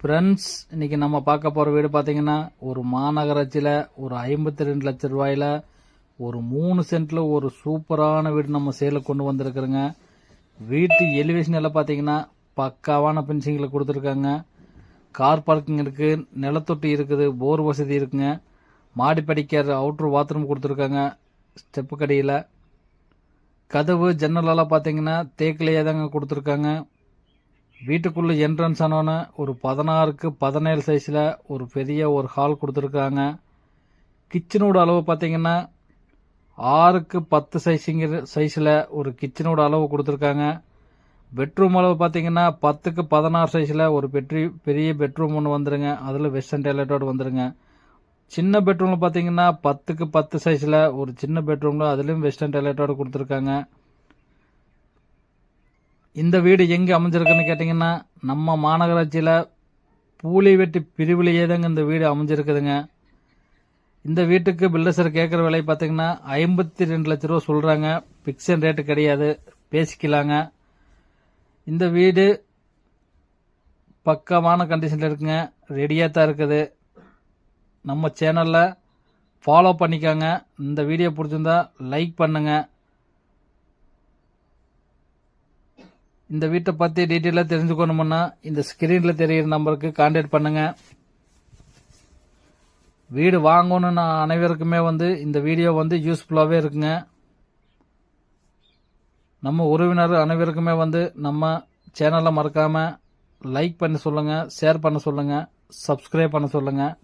Friends இன்னைக்கு நம்ம பார்க்க போகிற வீடு பார்த்தீங்கன்னா ஒரு மாநகராட்சியில் ஒரு ஐம்பத்தி ரெண்டு லட்சம் ரூபாயில் ஒரு மூணு சென்ட்டில் ஒரு சூப்பரான வீடு நம்ம சேலில் கொண்டு வந்திருக்கிறோங்க. வீட்டு எலிவேஷன் எல்லாம் பார்த்தீங்கன்னா பக்காவான பென்சிங்கில் கொடுத்துருக்காங்க. கார் பார்க்கிங் இருக்குது நிலத்தொட்டி இருக்குது போர் வசதி இருக்குங்க. மாடி படிக்கிற அவுட்ரு பாத்ரூம் கொடுத்துருக்காங்க ஸ்டெப்பு கடையில். கதவு ஜன்னலெல்லாம் பார்த்தீங்கன்னா தேக்கிலேயே தாங்க கொடுத்துருக்காங்க. வீட்டுக்குள்ளே என்ட்ரன்ஸ் ஆனோன்னு ஒரு பதினாறுக்கு பதினேழு சைஸில் ஒரு பெரிய ஒரு ஹால் கொடுத்துருக்காங்க. கிச்சனோட அளவு பார்த்தீங்கன்னா ஆறுக்கு பத்து சைஸுங்கிற சைஸில் ஒரு கிச்சனோட அளவு கொடுத்துருக்காங்க. பெட்ரூம் அளவு பார்த்தீங்கன்னா பத்துக்கு பதினாறு சைஸில் ஒரு பெட்ரி பெரிய பெட்ரூம் ஒன்று வந்துருங்க. அதில் வெஸ்டர்ன் டாய்லெட்டோடு வந்துருங்க. சின்ன பெட்ரூமில் பார்த்தீங்கன்னா பத்துக்கு பத்து சைஸில் ஒரு சின்ன பெட்ரூமில் அதுலேயும் வெஸ்டர்ன் டாய்லெட்டோடு கொடுத்துருக்காங்க. இந்த வீடு எங்கே அமைஞ்சிருக்குன்னு கேட்டிங்கன்னா நம்ம மாநகராட்சியில் பூலிவெட்டி பிரிவிலேயே தாங்க இந்த வீடு அமைஞ்சிருக்குதுங்க. இந்த வீட்டுக்கு பில்டர்ஸர் கேட்குற விலை பார்த்தீங்கன்னா ஐம்பத்தி ரெண்டு லட்ச ரூபா சொல்கிறாங்க ஃபிக்ஸன் ரேட்டு கிடையாது. பேசிக்கலாங்க. இந்த வீடு பக்கமான கண்டிஷனில் இருக்குங்க. ரெடியாக தான் இருக்குது. நம்ம சேனலில் ஃபாலோ பண்ணிக்கோங்க. இந்த வீடியோ பிடிச்சிருந்தா லைக் பண்ணுங்கள் இந்த வீட்டை பற்றி டீட்டெயிலாக தெரிஞ்சுக்கணுமுன்னா இந்த ஸ்க்ரீனில் தெரிகிற நம்பருக்கு கான்டாக்ட் பண்ணுங்கள் வீடு வாங்கணும்னு அனைவருக்குமே வந்து இந்த வீடியோ வந்து யூஸ்ஃபுல்லாகவே இருக்குங்க. நம்ம உறவினர் அனைவருக்குமே வந்து நம்ம சேனலை மறக்காமல் லைக் பண்ண சொல்லுங்கள் ஷேர் பண்ண சொல்லுங்கள் சப்ஸ்கிரைப் பண்ண சொல்லுங்கள்